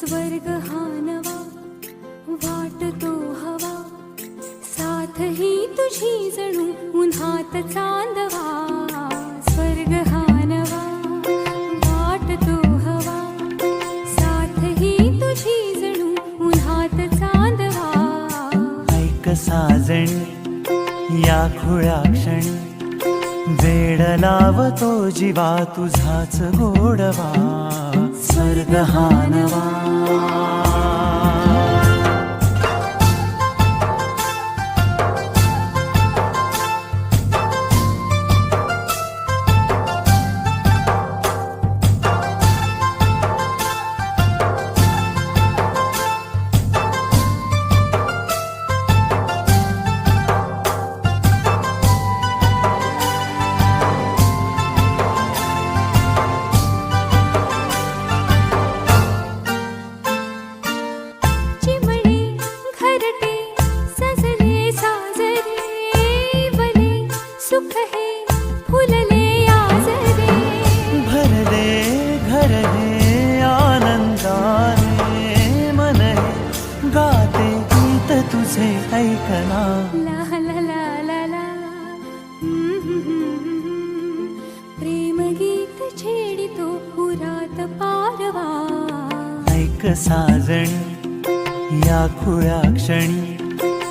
स्वर्ग हा वाट तो हवा. साथ ही तुझी जणू उन्हात चांदवा. स्वर्ग हा वाट तो हवा. साथ ही तुझी जणू उन्हात चांदवा. ऐक साजण या खुळ्या क्षण. वेड लावतो जीवा तुझाच गोडवा. स्वर्ग हा नवा फुलले आजरे। भरले घर हे आनंदाने मन। हे गाते गीत तुझे ऐकना। ला ला ला ला ला। प्रेम गीत छेडितो पुरात पारवा। ऐक साजणी या खुळ्या क्षणी।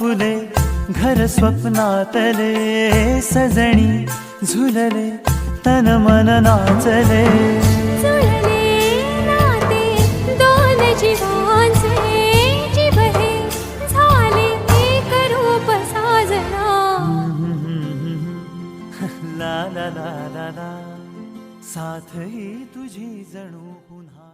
अपुले घर स्वप्नातले सजणी झुलले तन मन नाचले. ला ला ला ला साथ ही तुझी जणू पुन्हा